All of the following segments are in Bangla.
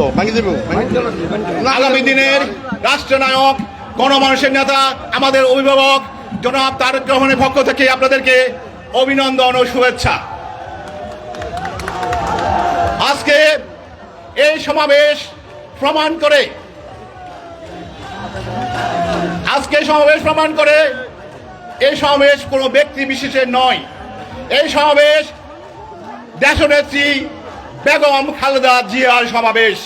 তো আগামী দিনের রাষ্ট্রনায়ক, গণমানুষের নেতা, আমাদের অভিভাবক, জনাব তারেক রহমানের পক্ষ থেকে আপনাদেরকে অভিনন্দন ও শুভেচ্ছা। আজকে এই সমাবেশ প্রমাণ করে, আজকে সমাবেশ প্রমাণ করে, এই সমাবেশ কোনো ব্যক্তি বিশেষের নয়। এই সমাবেশ দেশনেত্রী বেগম খালেদা জিয়ার সমাবেশ।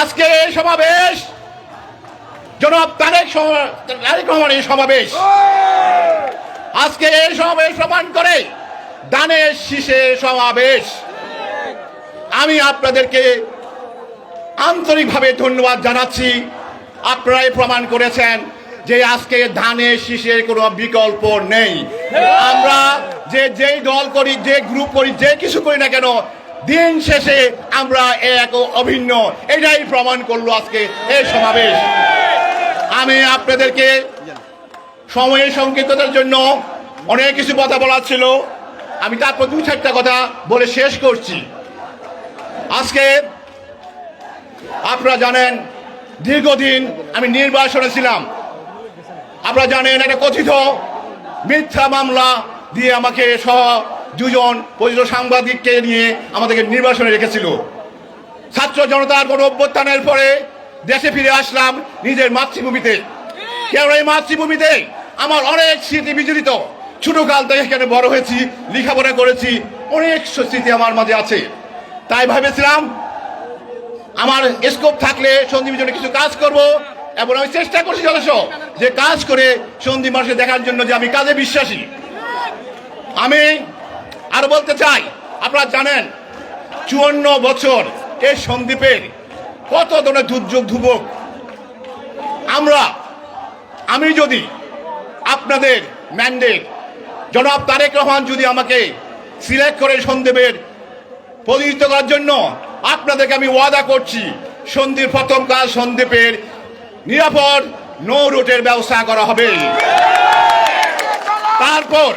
আজকে এই সমাবেশ জনাব তারেক তারেক রহমানের সমাবেশ। আজকে এই সমাবেশ প্রমাণ করে দানের শীষের সমাবেশ। আমি আপনাদেরকে আন্তরিকভাবে ধন্যবাদ জানাচ্ছি। আপনারাই প্রমাণ করেছেন যে আজকে ধানের শীষের কোনো বিকল্প নেই। আমরা যে যেই দল করি, যে গ্রুপ করি, যে কিছু করি না কেন, দিন শেষে আমরা এক অভিন্ন। এটাই প্রমাণ করল আজকে এই সমাবেশ। আমি আপনাদেরকে সময়ের সংক্ষিপ্ততার জন্য অনেক কিছু কথা বলার ছিল। আমি তারপর দু চারটা কথা বলে শেষ করছি। আজকে আপনারা জানেন, দীর্ঘদিন আমি নির্বাসনে ছিলাম। আপনারা জানেন, একটা কথিত মিথ্যা মামলা দিয়ে আমাকে সহ দুজন পরিচিত সাংবাদিককে নিয়ে আমাদেরকে নির্বাসনে রেখেছিল। ছাত্র জনতার কোনো অভ্যুত্থানের পরে দেশে ফিরে আসলাম নিজের মাতৃভূমিতে। কেন এই মাতৃভূমিতে আমার অনেক স্মৃতি বিজড়িত। ছোটকাল থেকে এখানে বড় হয়েছি, লেখাপড়া করেছি, অনেক স্মৃতি আমার মাঝে আছে। তাই ভেবেছিলাম, আমার স্কোপ থাকলে সন্দীপের জন্য কিছু কাজ করব এবং আমি চেষ্টা করছি যথেষ্ট যে কাজ করে সন্দীপ মানুষকে দেখার জন্য যে আমি কাজে বিশ্বাসী। আমি আর বলতে চাই, আপনারা জানেন, চুয়ান্ন বছর এই সন্দীপের কত ধরনের দুর্যোগ ধুবক আমরা, আমি যদি আপনাদের ম্যান্ডেট, জনাব তারেক রহমান যদি আমাকে সিলেক্ট করে সন্দীপের প্রতিনিধিত্ব করার জন্য, আপনাদেরকে আমি ওয়াদা করছি, সন্দীপ প্রথম কাজ সন্দীপের নিরাপদ নৌ রুটের ব্যবস্থা করা হবে। তারপর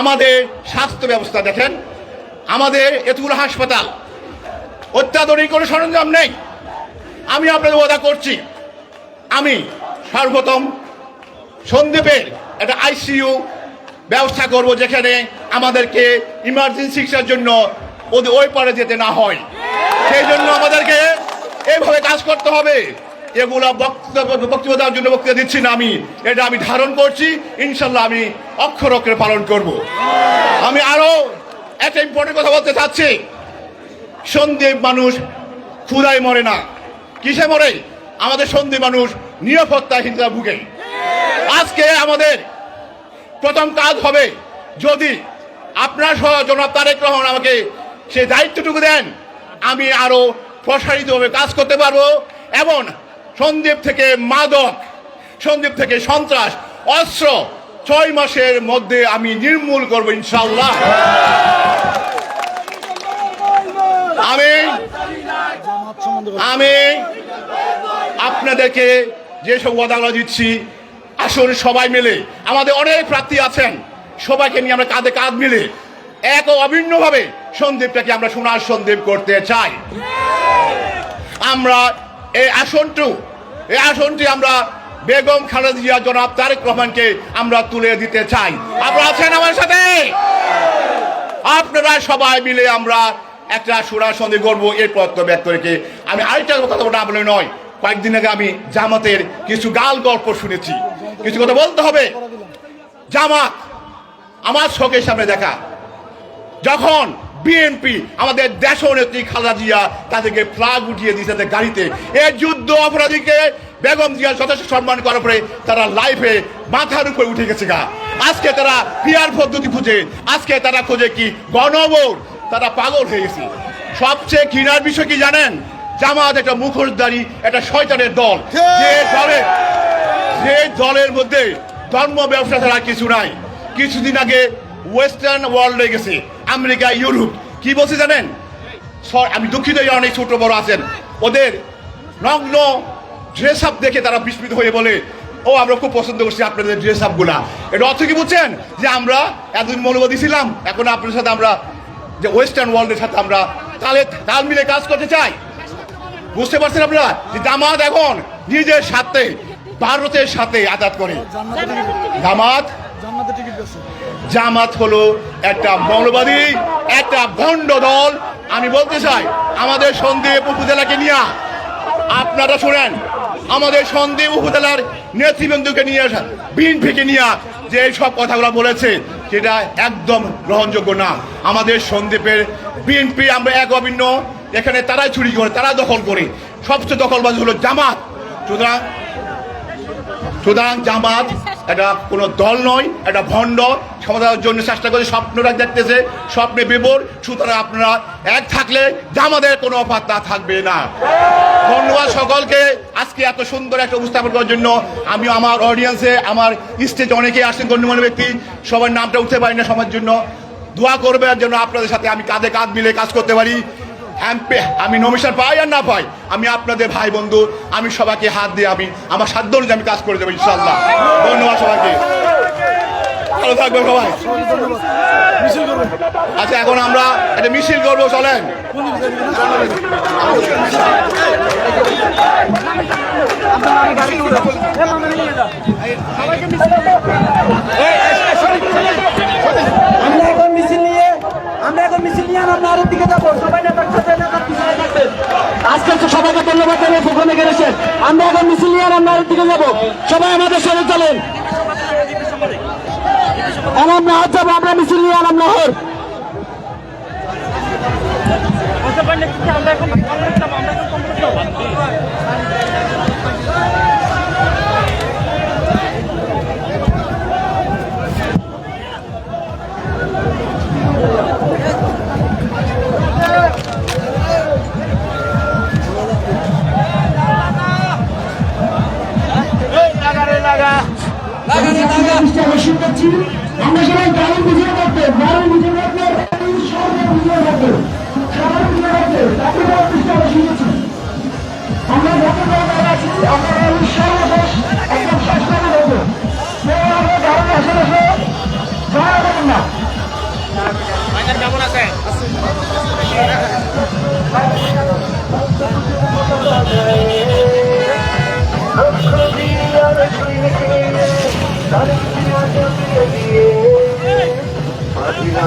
আমাদের স্বাস্থ্য ব্যবস্থা দেখেন। আমাদের এতগুলো হাসপাতাল, অত্যাধুনিক কোনো সরঞ্জাম নেই। আমি আপনাদের ওয়াদা করছি, আমি সর্বপ্রথম সন্দীপের একটা আইসিইউ ব্যবস্থা করব যেখানে আমাদেরকে ইমার্জেন্সি চিকিৎসার জন্য ওদের ওই পারে যেতে না হয়। সেই জন্য আমাদেরকে এইভাবে কাজ করতে হবে। এগুলা বক্তব্য দেওয়ার জন্য বক্তব্য দিচ্ছি না আমি। এটা আমি ধারণ করছি। ইনশাল্লাহ আমি অক্ষর অক্ষরে পালন করব। আমি আরও একটা ইম্পর্টেন্ট কথা বলতে চাচ্ছি। সন্দীপ মানুষ ক্ষুদায় মরে না। কিসে মরে? আমাদের সন্দীপ মানুষ নিরাপত্তাহীনতা ভুগে। আজকে আমাদের প্রথম কাজ হবে, যদি আপনার সহ জনাব তারেক রহমান আমাকে সে দায়িত্বটুকু দেন, আমি আরও প্রসারিতভাবে কাজ করতে পারব। এবং সন্দীপ থেকে মাদক, সন্দীপ থেকে সন্ত্রাস, অস্ত্র ছয় মাসের মধ্যে আমি নির্মূল করব ইনশাল্লাহ আমি আমি আপনাদেরকে যেসব ওয়াদাগুলো দিচ্ছি, আসুন সবাই মিলে, আমাদের অনেক প্রার্থী আছেন, সবাইকে নিয়ে আমরা কাঁধে কাঁধ মিলে এক অভিন্নভাবে সন্দীপটাকে আমরা সোনার সন্দীপ করতে চাই। আমরা এই আসনটু, এই আসনটি আমরা বেগম খালেদা জিয়া জনাব তারেক রহমানকে আমরা তুলে দিতে চাই। আপনারা আছেন আমার সাথে? আপনারা সবাই মিলে আমরা একটা সুরার সন্ধি করব এর প্রত্য ব্যক্ত রেখে। আমি আরেকটা কথা না বলে নয়, কয়েকদিন আগে আমি জামাতের কিছু গাল গল্প শুনেছি। কিছু কথা বলতে হবে? জামাত, আমার চোখের সামনে দেখা। যখন বিএনপি আমাদের দেশ নেত্রী খালেদা জিয়া তাদেরকে ফ্লাগ উঠিয়ে দিয়েছে তাদের গাড়িতে। এই যুদ্ধ অপরাধীকে বেগম জিয়া যথেষ্ট সম্মান করার পরে তারা লাইফে মাথার উপরে উঠে গেছে গা। আজকে তারা পিয়ার পদ্ধতি খুঁজে আজকে তারা খোঁজে কি গণভোট? তারা পাগল হয়ে গেছে। সবচেয়ে ঘৃণার বিষয় কি জানেন? জামাত একটা মুখোশধারী একটা শয়তানের দল। যে দলে যে দলের মধ্যে ধর্ম ব্যবসা ছাড়া কিছু নাই। কিছুদিন আগে ওয়েস্টার্ন ওয়ার্ল্ডে গেছে। America Europe. কি বলছে জানেন? আমি দুঃখিত অনেক ছোট বড় আছেন। ওদের নগ্ন ড্রেস আপ দেখে তারা বিস্মিত হয়ে বলে ও আমরা খুব পছন্দ করছি আপনাদের ড্রেস আপগুলা। এটা অর্থ কি বুঝছেন? যে আমরা এতদিন মৌলবাদী ছিলাম এখন আপনার সাথে আমরা যে ওয়েস্টার্ন ওয়ার্ল্ডের সাথে আমরা তালে তাল মিলে কাজ করতে চাই। বুঝতে পারছেন আপনারা? যে জামাত এখন নিজের সাথে ভারতের সাথে আজাদ করে। জামাত জান্নাতের টিকিট জামাত হলো একটা মৌলবাদী, একটা ভণ্ড দল। আমি বলতে চাই, আমাদের সন্দ্বীপ উপজেলাকে নিয়ে, আপনারা শোনেন, আমাদের সন্দ্বীপ উপজেলার নেতৃবৃন্দকে নিয়ে আসা বিএনপিকে নিয়ে যে সব কথাগুলো বলেছে, সেটা একদম গ্রহণযোগ্য না। আমাদের সন্দ্বীপের বিএনপি, আমরা এক অভিন্ন, এখানে তারাই চুরি করে তারা দখল করে। সবচেয়ে দখলবাজ হলো জামাত। সুতরাং সুতরাং জামাত এটা কোনো দল নয়, এটা ভণ্ড সমাধানের জন্য চেষ্টা করে স্বপ্নটা দেখতেছে, স্বপ্নে বিবর। সুতরাং আপনারা এক থাকলে আমাদের কোনো পাত্তা থাকবে না। ধন্যবাদ সকলকে। আজকে এত সুন্দর একটা উপস্থাপন করার জন্য আমি আমার অডিয়েন্সে আমার স্টেজে অনেকে আসছেন, গণ্যমান্য ব্যক্তি। সবার নামটা উঠতে পারি না সবার জন্য। দোয়া করবার জন্য আপনাদের সাথে আমি কাঁধে কাঁধ মিলে কাজ করতে পারি। হ্যাম্পে আমি নমিশন পাই আর না পাই, আমি আপনাদের ভাই বন্ধু, আমি সবাইকে হাত দিয়ে আমি, আমার সাধ্য অনুযায়ী আমি কাজ করে দেবো ইনশাল্লাহ ধন্যবাদ সবাইকে। ভালো থাকবেন সবাই। আচ্ছা এখন আমরা একটা মিছিল করব, চলেন? আমরা এখন মিছিল নিয়ে, আমরা এখন মিছিল নিয়ে আমরা আরেক দিকে যাব সবাই নেতার সাথে নেতার পিছনে থাকবেন আজকে তো সবাইকে ধন্যবাদ জানিয়ে প্রোগ্রামে গেছেন আমরা এখন মিছিল নিয়ে আমরা দিকে যাব। সবাই আমাদের সাথে চলেন। আরাম না যাব, আমরা মিছিল নিয়ে আরাম নহর আমরা সবাই গাড়ি বুঝে রাখব বুঝিয়ে করতে সবাই বুঝে রাখব সবাই বুঝে রাখব